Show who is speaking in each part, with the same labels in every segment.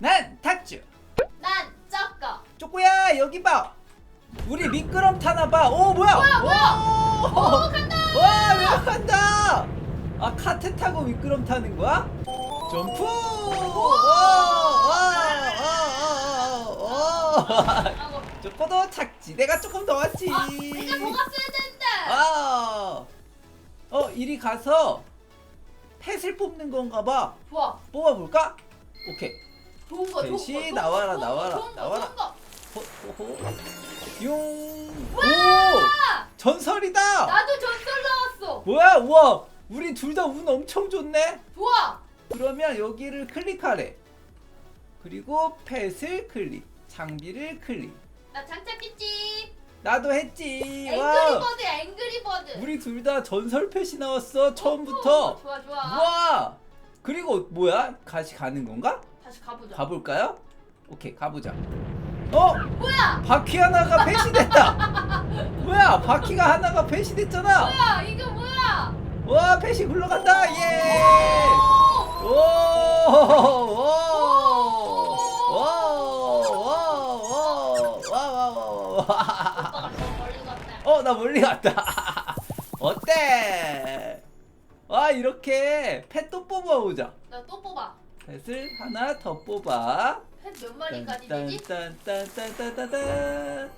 Speaker 1: 난 탁주.
Speaker 2: 난 쩌꺼.
Speaker 1: 쪼꼬야 여기 봐. 우리 미끄럼 타나 봐. 오 뭐야?
Speaker 2: 뭐야, 뭐야?
Speaker 1: 오,
Speaker 2: 오, 간다!
Speaker 1: 와 내려간다. 아 카트 타고 미끄럼 타는 거야? 점프. 쪼꼬도 착지. 내가 조금 더 왔지.
Speaker 2: 아, 내가 더 갔어야 되는데.
Speaker 1: 아. 어 이리 가서 펫을 뽑는 건가 봐.
Speaker 2: 좋아.
Speaker 1: 뽑아볼까? 오케이.
Speaker 2: 좋은 거, 좋은 거.
Speaker 1: 대시
Speaker 2: 좋은 거,
Speaker 1: 나와라,
Speaker 2: 좋은 거,
Speaker 1: 나와라,
Speaker 2: 좋은 거,
Speaker 1: 나와라.
Speaker 2: 좋은 거.
Speaker 1: 호, 호, 호. 용. 오!
Speaker 2: 아,
Speaker 1: 전설이다.
Speaker 2: 나도 전설 나왔어.
Speaker 1: 뭐야? 우와. 우리 둘 다 운 엄청 좋네.
Speaker 2: 좋아.
Speaker 1: 그러면 여기를 클릭하래. 그리고 펫을 클릭. 장비를 클릭.
Speaker 2: 나 장착했지.
Speaker 1: 나도 했지. 와.
Speaker 2: 앵그리버드야, 앵그리버드.
Speaker 1: 우리 둘 다 전설 펫이 나왔어. 처음부터.
Speaker 2: 어, 좋아, 좋아.
Speaker 1: 우와. 그리고 뭐야? 같이 가는 건가?
Speaker 2: 다시 가보자.
Speaker 1: 가볼까요? 오케이, 가보자. 어?
Speaker 2: 뭐야?
Speaker 1: 바퀴 하나가 폐시됐다. 뭐야? 바퀴가 하나가 폐시됐잖아.
Speaker 2: 뭐야? 이게 뭐야?
Speaker 1: 와, 폐시 굴러간다. 예.
Speaker 2: 오!
Speaker 1: 오! 오! 오! 오! 와, 와, 와, 와.
Speaker 2: 오빠가 더 멀리 갔다.
Speaker 1: 어, 나 멀리 갔다. 어때? 와, 이렇게 펫또 뽑아보자.
Speaker 2: 나 또 뽑아.
Speaker 1: 펫을 하나 더 뽑아.
Speaker 2: 펫몇 마리까지 되지?
Speaker 1: 딴딴딴딴딴딴딴.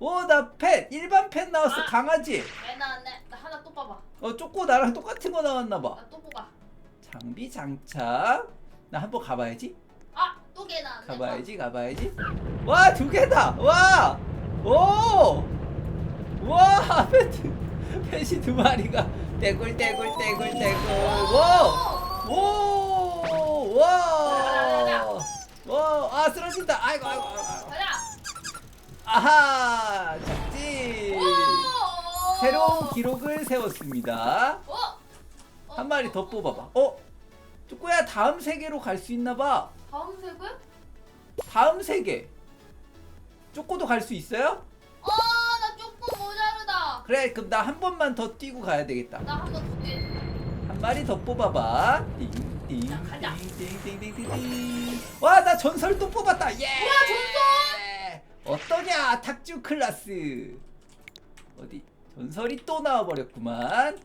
Speaker 1: 오, 나 펫! 일반 펫 나왔어,
Speaker 2: 아.
Speaker 1: 강아지.
Speaker 2: 애 나왔네. 나 하나 또 뽑아.
Speaker 1: 어, 쪼꼬 나랑 똑같은 거 나왔나 봐.
Speaker 2: 나 또 뽑아.
Speaker 1: 장비 장착. 나 한번 가봐야지.
Speaker 2: 아! 또 개 나왔네.
Speaker 1: 가봐야지, 가봐야지. 와, 두 개다! 와! 오! 와, 펫, 펫이 두 마리가 떼굴 떼굴 떼굴 떼굴. 와! 오! 와! 와! 아, 쓰러진다. 아이고, 아이고.
Speaker 2: 가자.
Speaker 1: 아하! 작지!
Speaker 2: 오!
Speaker 1: 새로운 기록을 세웠습니다.
Speaker 2: 어? 어?
Speaker 1: 한 마리 더 뽑아봐. 어? 쪼꼬야 다음 세계로 갈 수 있나 봐.
Speaker 2: 다음 색은?
Speaker 1: 다음 세계. 쪼꼬도 갈 수 있어요?
Speaker 2: 어, 나 조금 모자르다.
Speaker 1: 그래, 그럼 나 한 번만 더 뛰고 가야 되겠다.
Speaker 2: 나 한번 두 개.
Speaker 1: 한 마리 더 뽑아봐. 띵 띵. 와, 나 전설 또 뽑았다. 예!
Speaker 2: 우와, 전설!
Speaker 1: 어떠냐, 탁주 클라스. 어디? 전설이 또 나와버렸구만.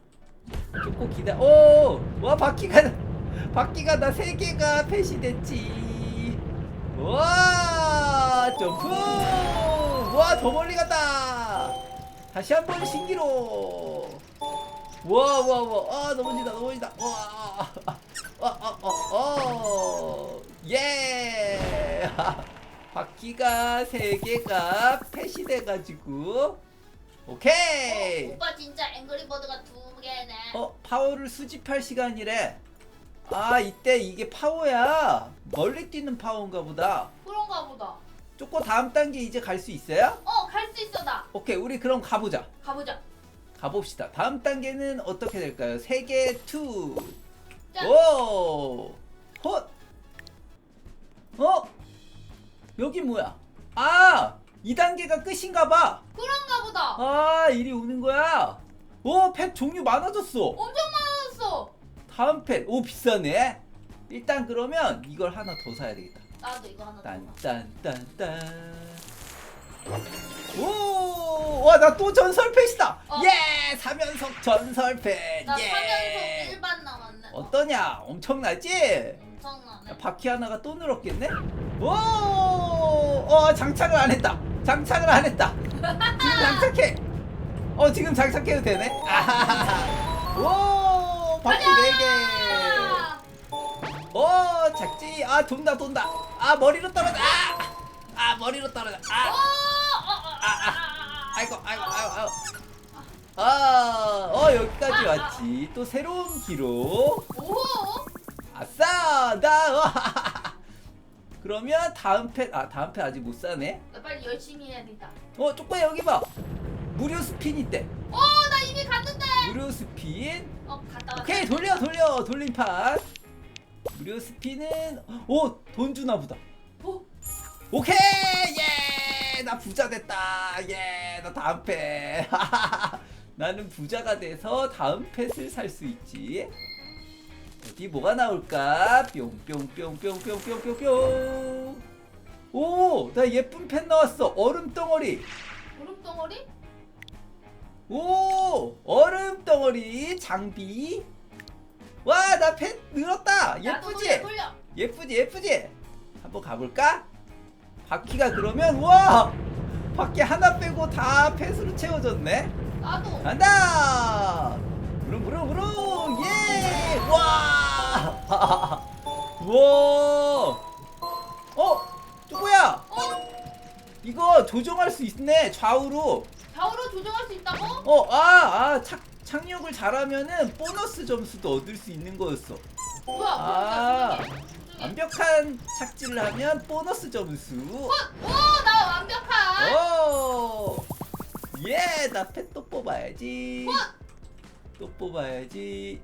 Speaker 1: 조금 기다. 오, 와 바퀴가 바퀴가 나 세 개가 폐시됐지. 와 점프. 와 더 멀리 간다. 다시 한 번 신기로. 와 와 와. 아 넘어진다 넘어진다. 와. 어어어 예. 바퀴가 세 개가 폐시돼 가지고 오케이.
Speaker 2: 어, 오빠 진짜 앵그리버드가 두 개네.
Speaker 1: 어 파워를 수집할 시간이래. 아 이때 이게 파워야. 멀리 뛰는 파워인가 보다.
Speaker 2: 그런가 보다.
Speaker 1: 쪼꼬 다음 단계 이제 갈 수 있어요?
Speaker 2: 어, 갈 수 있어 나.
Speaker 1: 오케이 우리 그럼 가보자.
Speaker 2: 가보자.
Speaker 1: 가봅시다. 다음 단계는 어떻게 될까요? 세계 투.
Speaker 2: 짠.
Speaker 1: 오. 헛. 어? 여기 뭐야? 아! 2단계가 끝인가 봐.
Speaker 2: 그런가 보다.
Speaker 1: 아, 이리 오는 거야. 오, 펫 종류 많아졌어.
Speaker 2: 엄청 많았어.
Speaker 1: 다음 펫. 오, 비싸네. 일단 그러면 이걸 하나 더 사야 되겠다.
Speaker 2: 나도 이거 하나 더. 사.
Speaker 1: 딴딴딴딴. 오! 와, 나 또 전설 펫이다.
Speaker 2: 어.
Speaker 1: 예! 사면석 전설 펫.
Speaker 2: 나
Speaker 1: 예!
Speaker 2: 사면속 일반.
Speaker 1: 어떠냐? 엄청나지?
Speaker 2: 엄청나네.
Speaker 1: 야, 바퀴 하나가 또 늘었겠네? 오! 어, 장착을 안 했다. 장착을 안 했다. 지금 장착해. 어, 지금 장착해도 되네? 오! 바퀴 네 개.
Speaker 2: 아!
Speaker 1: 오, 작지? 아, 돈다, 돈다. 아, 머리로 떨어져. 아! 아, 머리로 떨어져.
Speaker 2: 어,
Speaker 1: 아!
Speaker 2: 어, 어, 아, 아, 아.
Speaker 1: 아이고, 아이고, 아이고, 아이고. 아, 어, 여기까지 왔지. 또 새로운 기록.
Speaker 2: 오!
Speaker 1: 아싸! 나, 와. 그러면 다음 펫, 아, 다음 펫 아직 못 사네?
Speaker 2: 나 빨리 열심히 해야겠다.
Speaker 1: 어, 쪽봐 여기 봐. 무료 스핀 있대.
Speaker 2: 어, 나 이미 갔는데.
Speaker 1: 무료 스핀.
Speaker 2: 어, 갔다 왔다.
Speaker 1: 오케이, 돌려, 돌려. 돌림판. 무료 스핀은, 오, 돈 주나 보다.
Speaker 2: 오,
Speaker 1: 오케이! 예! 나 부자 됐다. 예! 나 다음 펫. 나는 부자가 돼서 다음 펫을 살 수 있지. 어디 뭐가 나올까? 뿅뿅뿅뿅뿅뿅뿅뿅. 오, 나 예쁜 펜 나왔어. 얼음 덩어리.
Speaker 2: 얼음 덩어리?
Speaker 1: 오, 얼음 덩어리 장비. 와, 나펜 늘었다. 예쁘지?
Speaker 2: 돌려, 돌려.
Speaker 1: 예쁘지, 예쁘지? 한번 가볼까? 바퀴가 그러면 와, 바퀴 하나 빼고 다 펜으로 채워졌네.
Speaker 2: 나도.
Speaker 1: 간다! 부릉 부릉 부릉! 예! 와! 와! 어? 누구야?
Speaker 2: 어?
Speaker 1: 이거 조정할 수 있네 좌우로.
Speaker 2: 좌우로 조정할 수 있다고?
Speaker 1: 어, 아, 아, 착, 착륙을 잘하면은 보너스 점수도 얻을 수 있는 거였어.
Speaker 2: 뭐야?
Speaker 1: 아. 완벽한 착지를 하면 보너스 점수.
Speaker 2: 오, 나 완벽한.
Speaker 1: 오! 예, 나펫또 뽑아야지.
Speaker 2: 어?
Speaker 1: 또 뽑아야지.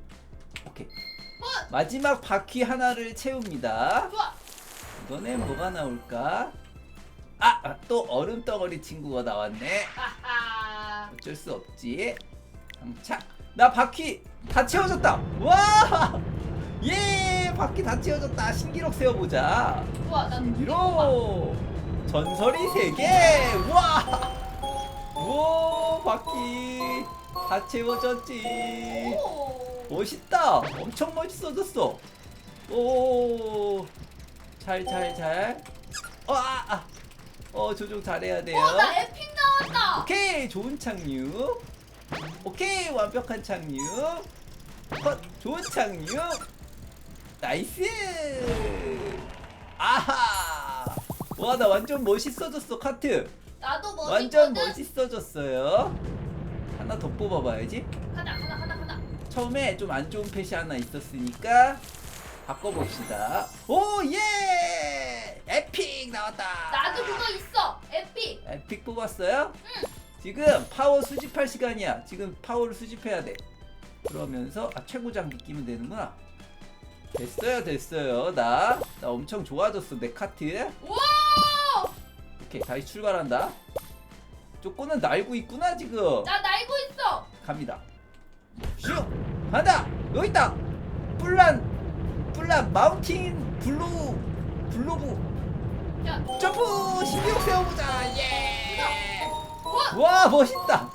Speaker 1: 오케이.
Speaker 2: 어?
Speaker 1: 마지막 바퀴 하나를 채웁니다. 이번엔 뭐가 나올까? 아, 아, 또 얼음 덩어리 친구가 나왔네. 어쩔 수 없지. 자, 나 바퀴 다 채워졌다. 와! 예, 바퀴 다 채워졌다. 신기록 세워보자.
Speaker 2: 나
Speaker 1: 신기록. 전설이 세 개. 와! 오, 바퀴 다 채워졌지.
Speaker 2: 오.
Speaker 1: 멋있다. 엄청 멋있어졌어. 오, 잘, 잘, 잘. 어, 아, 아. 어, 조종 잘해야 돼요.
Speaker 2: 오, 나 에픽 나왔다.
Speaker 1: 오케이, 좋은 착륙. 오케이, 완벽한 착륙. 컷, 좋은 착륙. 나이스. 아하. 와, 나 완전 멋있어졌어, 카트.
Speaker 2: 나도 멋있거든.
Speaker 1: 완전 멋있어졌어요. 하나 더 뽑아봐야지.
Speaker 2: 가자, 가자, 가자, 가자.
Speaker 1: 처음에 좀 안 좋은 펫이 하나 있었으니까 바꿔봅시다. 오 예! 에픽 나왔다.
Speaker 2: 나도 그거 있어. 에픽.
Speaker 1: 에픽 뽑았어요? 지금 파워 수집할 시간이야. 지금 파워를 수집해야 돼. 그러면서 아 최고 장비 끼면 되는구나. 됐어요, 됐어요. 나, 나 엄청 좋아졌어. 내 카트.
Speaker 2: 오!
Speaker 1: 오케이, 다시 출발한다. 쪼꼬는 날고 있구나 지금.
Speaker 2: 나 날고 있어.
Speaker 1: 갑니다. 슉! 간다! 여기 있다! 뿔란! 뿔란 마운틴 블루 블로브
Speaker 2: 야,
Speaker 1: 점프! 신기록 세워보자! 예!
Speaker 2: 와,
Speaker 1: 와 멋있다!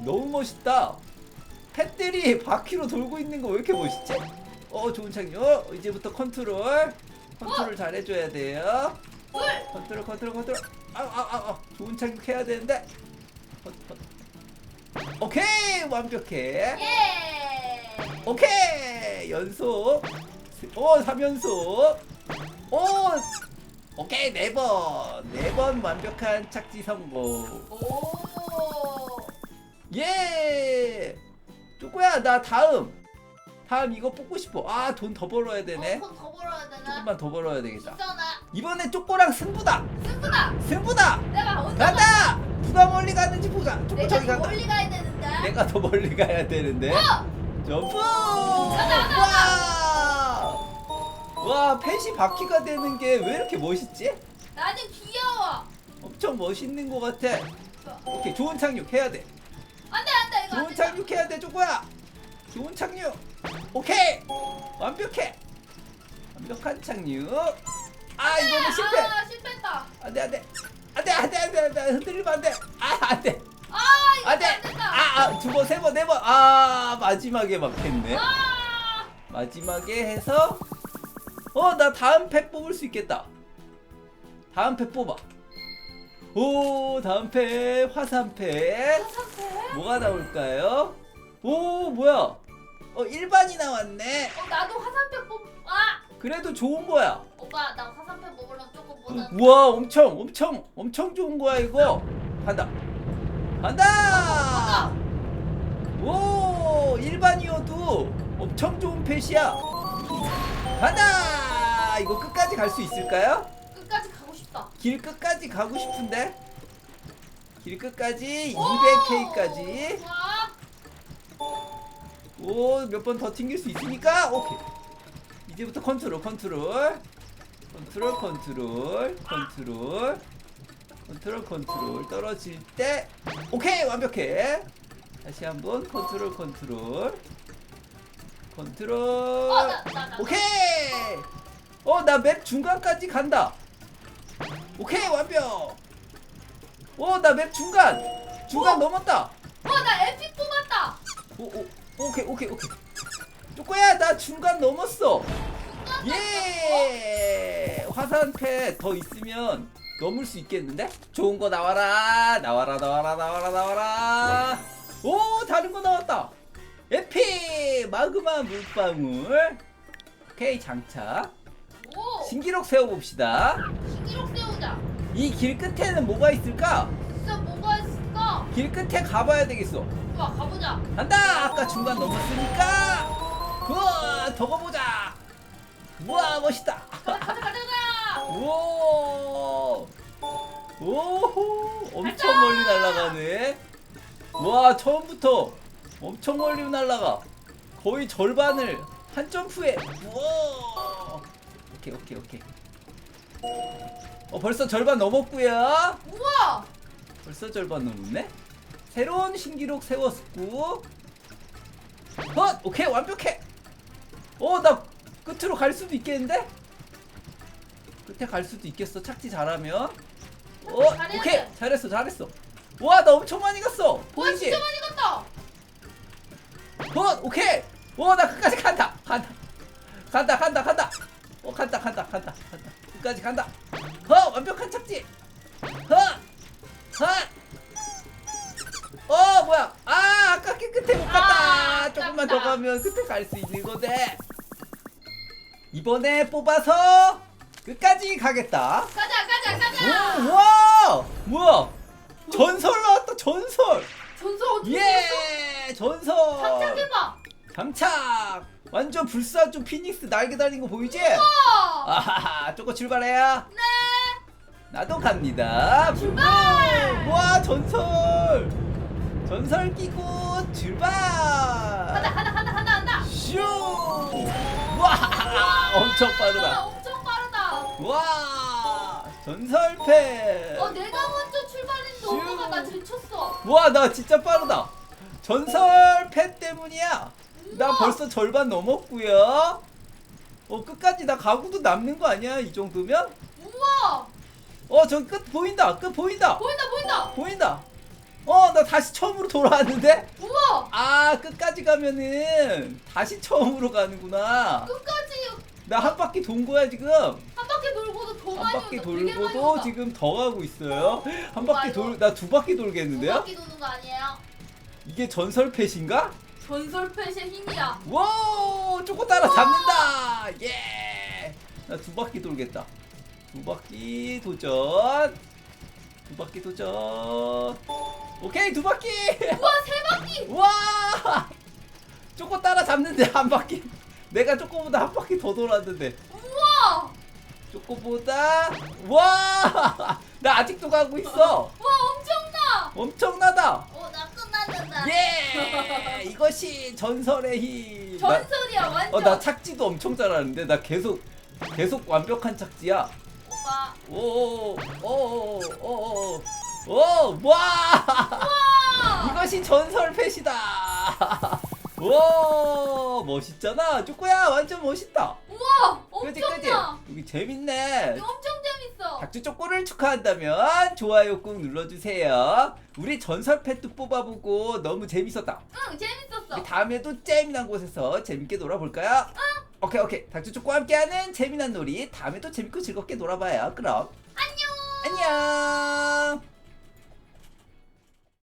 Speaker 1: 너무 멋있다! 펫들이 바퀴로 돌고 있는 거 왜 이렇게 멋있지? 어 좋은 착륙! 어, 이제부터 컨트롤 컨트롤 잘 해줘야 돼요
Speaker 2: 둘.
Speaker 1: 컨트롤 컨트롤 컨트롤 아아아 좋은 착륙해야 되는데. 헛, 헛. 오케이 완벽해.
Speaker 2: 예.
Speaker 1: 오케이. 연속. 오 3연속. 오. 오케이 네번네 번 완벽한 착지 성공.
Speaker 2: 오.
Speaker 1: 예. 쪼꼬야 나 다음 다음 이거 뽑고 싶어 아 돈 더 벌어야 되네
Speaker 2: 어, 더 벌어야 되나?
Speaker 1: 조금만 더 벌어야 되겠다
Speaker 2: 있어나.
Speaker 1: 이번에 쪼꼬랑 승부다
Speaker 2: 승부다.
Speaker 1: 승부다
Speaker 2: 내가
Speaker 1: 간다 누가 멀리 가는지 보자 쪼꼬
Speaker 2: 내가
Speaker 1: 저기
Speaker 2: 더
Speaker 1: 간다
Speaker 2: 멀리 가야 되는데.
Speaker 1: 내가 더 멀리 가야 되는데
Speaker 2: 어!
Speaker 1: 점프! 와! 와, 펫이 바퀴가 되는 게 왜 이렇게 멋있지?
Speaker 2: 나는 귀여워.
Speaker 1: 엄청 멋있는 것 같아.
Speaker 2: 좋아.
Speaker 1: 오케이, 좋은 착륙 해야 돼.
Speaker 2: 안돼 안돼 이거 안
Speaker 1: 좋은
Speaker 2: 된다.
Speaker 1: 착륙 해야 돼, 쪼꼬야. 좋은 착륙. 오케이, 완벽해. 완벽한 착륙. 아, 이거는 실패.
Speaker 2: 아 실패했다.
Speaker 1: 안돼, 안돼, 안돼, 안돼, 안돼, 안돼, 흔들리면 안돼. 아, 안돼,
Speaker 2: 아 이거
Speaker 1: 안돼.
Speaker 2: 안 된다.
Speaker 1: 아, 아, 두 번, 세 번, 네 번. 아, 마지막에 막혔네.
Speaker 2: 아.
Speaker 1: 마지막에 해서 어 나 다음 팩 뽑을 수 있겠다 다음 팩 뽑아 오 다음 팩 화산 팩
Speaker 2: 화산패?
Speaker 1: 뭐가 나올까요 오 뭐야 어 일반이 나왔네
Speaker 2: 어 나도 화산패 뽑. 아
Speaker 1: 그래도 좋은 거야
Speaker 2: 오빠 나 화산패 먹으려면 조금 보다.
Speaker 1: 우와 엄청 엄청 엄청 좋은 거야 이거 간다 간다 오 일반이어도 엄청 좋은 펫이야 간다 이거 끝까지 갈 수 있을까요?
Speaker 2: 끝까지 가고 싶다.
Speaker 1: 길 끝까지 가고 싶은데 길 끝까지
Speaker 2: 오!
Speaker 1: 200K까지
Speaker 2: 좋아.
Speaker 1: 오 몇 번 더 튕길 수 있으니까 오케이 이제부터 컨트롤 컨트롤 컨트롤 컨트롤 컨트롤 컨트롤 컨트롤 떨어질 때 오케이 완벽해 다시 한번 컨트롤 컨트롤 컨트롤. 오케이. 어, 나 맵 중간까지 간다. 오케이, 완벽. 어, 나 맵 중간. 중간 넘었다.
Speaker 2: 어, 나.
Speaker 1: 오, 오, 오케이, 오케이, 오케이. 쪼꼬야, 나 중간 넘었어. 예! 화산패 더 있으면 넘을 수 있겠는데? 좋은 거 나와라, 나와라, 나와라, 나와라, 나와라. 오, 다른 거 나왔다. 에피 마그마 물방울. 오케이, 장착.
Speaker 2: 오,
Speaker 1: 신기록 세워봅시다.
Speaker 2: 신기록 세우자.
Speaker 1: 이 길 끝에는 뭐가 있을까? 길 끝에 가봐야 되겠어.
Speaker 2: 좋아, 가보자.
Speaker 1: 간다! 아까 중간 넘었으니까! 우와! 더 가보자! 우와, 멋있다!
Speaker 2: 가자, 가자, 가자, 가자.
Speaker 1: 오! 오호! 엄청 멀리 날아가네. 와, 처음부터 엄청 멀리 날아가. 거의 절반을 한 점프에. 우와! 오케이, 오케이, 오케이. 어, 벌써 절반 넘었고요.
Speaker 2: 우와,
Speaker 1: 벌써 절반 넘었네? 새로운 신기록 세웠고 헛! 오케이 완벽해! 어 나 끝으로 갈 수도 있겠는데? 끝에 갈 수도 있겠어 착지 잘하면 어
Speaker 2: 잘해야
Speaker 1: 오케이
Speaker 2: 돼.
Speaker 1: 잘했어 잘했어 와 나 엄청 많이 갔어
Speaker 2: 와,
Speaker 1: 보이지?
Speaker 2: 진짜 많이 갔다.
Speaker 1: 헛! 오케이 와나 끝까지 간다 간다 간다 간다 간다 어 간다 간다 간다 간다 끝까지 간다 어 완벽한 착지 어 뭐야 아 아까 그 끝에 못 갔다
Speaker 2: 아,
Speaker 1: 조금만 더
Speaker 2: 아깝다.
Speaker 1: 가면 끝에 갈 수 있는 건데 이번에 뽑아서 끝까지 가겠다
Speaker 2: 가자, 가자,
Speaker 1: 오,
Speaker 2: 가자.
Speaker 1: 우와 뭐야 전설 나왔다 전설
Speaker 2: 전설 어떻게 생겼어?
Speaker 1: 예 전설
Speaker 2: 장착해봐.
Speaker 1: 장착 완전 불사조 피닉스 날개 달린 거 보이지?
Speaker 2: 우와.
Speaker 1: 아하하 쪼고 출발해요
Speaker 2: 네.
Speaker 1: 나도 갑니다
Speaker 2: 출발.
Speaker 1: 와 전설 전설 끼고 출발
Speaker 2: 가자, 가자, 가자, 가자, 간다.
Speaker 1: 슈 와, 엄청
Speaker 2: 와,
Speaker 1: 빠르다
Speaker 2: 엄청 빠르다.
Speaker 1: 와 전설패
Speaker 2: 어, 내가 먼저 출발했는데
Speaker 1: 슈.
Speaker 2: 엄마가 나 제쳤어.
Speaker 1: 와 나 진짜 빠르다 전설패 때문이야 나
Speaker 2: 우와.
Speaker 1: 벌써 절반 넘었고요 어 끝까지 나 가구도 남는 거 아니야 이 정도면
Speaker 2: 우와.
Speaker 1: 어저끝 보인다 끝 보인다
Speaker 2: 보인다, 보인다.
Speaker 1: 보인다 어 나 다시 처음으로 돌아왔는데?
Speaker 2: 우와.
Speaker 1: 아 끝까지 가면은 다시 처음으로 가는구나.
Speaker 2: 끝까지?
Speaker 1: 나 한 바퀴 돈 거야 지금.
Speaker 2: 한 바퀴 돌고도 더
Speaker 1: 한
Speaker 2: 많이
Speaker 1: 바퀴
Speaker 2: 온다. 되게 많이
Speaker 1: 돌고도
Speaker 2: 온다.
Speaker 1: 지금 더 가고 있어요. 한
Speaker 2: 우와,
Speaker 1: 바퀴 돌 나 두 바퀴
Speaker 2: 두
Speaker 1: 돌겠는데요?
Speaker 2: 바퀴 도는 거 아니에요?
Speaker 1: 이게 전설 펫인가?
Speaker 2: 전설 펫의 힘이야.
Speaker 1: 와 쪼꼬 따라 잡는다! 예 나 두 바퀴 돌겠다. 두 바퀴 도전 두 바퀴 도전 오케이 두 바퀴
Speaker 2: 우와, 세 바퀴.
Speaker 1: 와 쪼꼬 따라 잡는데 한 바퀴 내가 쪼꼬보다 한 바퀴 더 돌았는데
Speaker 2: 우와.
Speaker 1: 쪼꼬보다 와 나 아직도 가고 있어
Speaker 2: 와, 엄청나.
Speaker 1: 엄청나다
Speaker 2: 어, 나 끝났는다.
Speaker 1: 예 이것이 전설의 힘 나-
Speaker 2: 전설이야, 완전.
Speaker 1: 어, 나 착지도 엄청 잘하는데 나 계속 계속 완벽한 착지야.
Speaker 2: 오빠.
Speaker 1: 오, 오, 오, 오, 오, 와!
Speaker 2: 우와.
Speaker 1: 이것이 전설 펫이다. 오, 멋있잖아. 쪼꼬야, 완전 멋있다.
Speaker 2: 우와,
Speaker 1: 그지, 그지?
Speaker 2: 엄청나.
Speaker 1: 여기 재밌네.
Speaker 2: 엄청 재밌어.
Speaker 1: 닥주 쪼꼬를 축하한다면 좋아요 꾹 눌러주세요. 우리 전설 펫도 뽑아보고 너무 재밌었다.
Speaker 2: 응, 재밌었어.
Speaker 1: 우리 다음에도 재미난 곳에서 재밌게 놀아볼까요? 오케이 오케이. 닭주축과 함께하는 재미난 놀이. 다음에 또 재밌고 즐겁게 놀아봐요. 그럼.
Speaker 2: 안녕.
Speaker 1: 안녕.